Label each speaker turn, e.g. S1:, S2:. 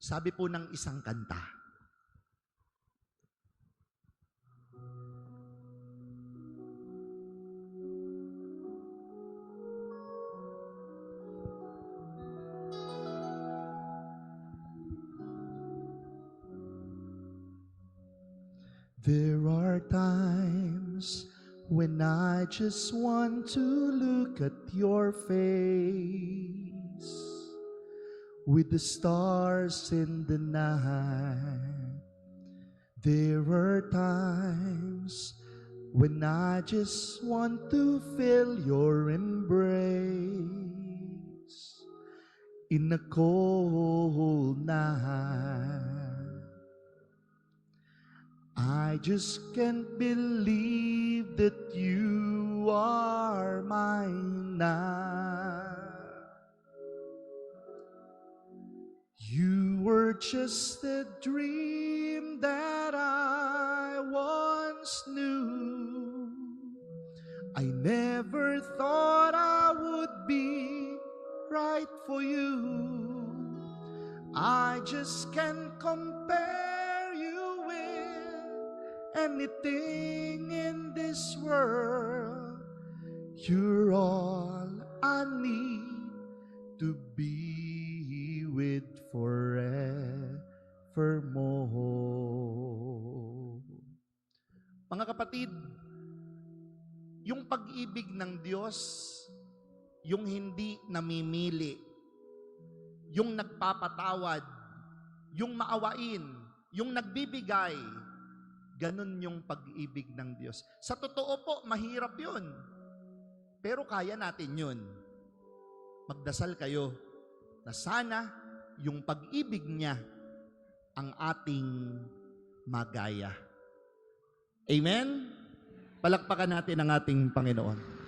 S1: Sabi po ng isang kanta, There are times when I just want to look at your face with the stars in the night. There are times when I just want to feel your embrace in a cold night. I just can't believe that you are mine now. Just a dream that I once knew. I never thought I would be right for you. I just can't compare you with anything in this world. You're all I need to be forevermore. Mga kapatid, yung pag-ibig ng Diyos, yung hindi namimili, yung nagpapatawad, yung maawain, yung nagbibigay, ganun yung pag-ibig ng Diyos. Sa totoo po, mahirap yun. Pero kaya natin yun. Magdasal kayo na sana yung pag-ibig niya ang ating magaya. Amen? Palakpakan natin ang ating Panginoon.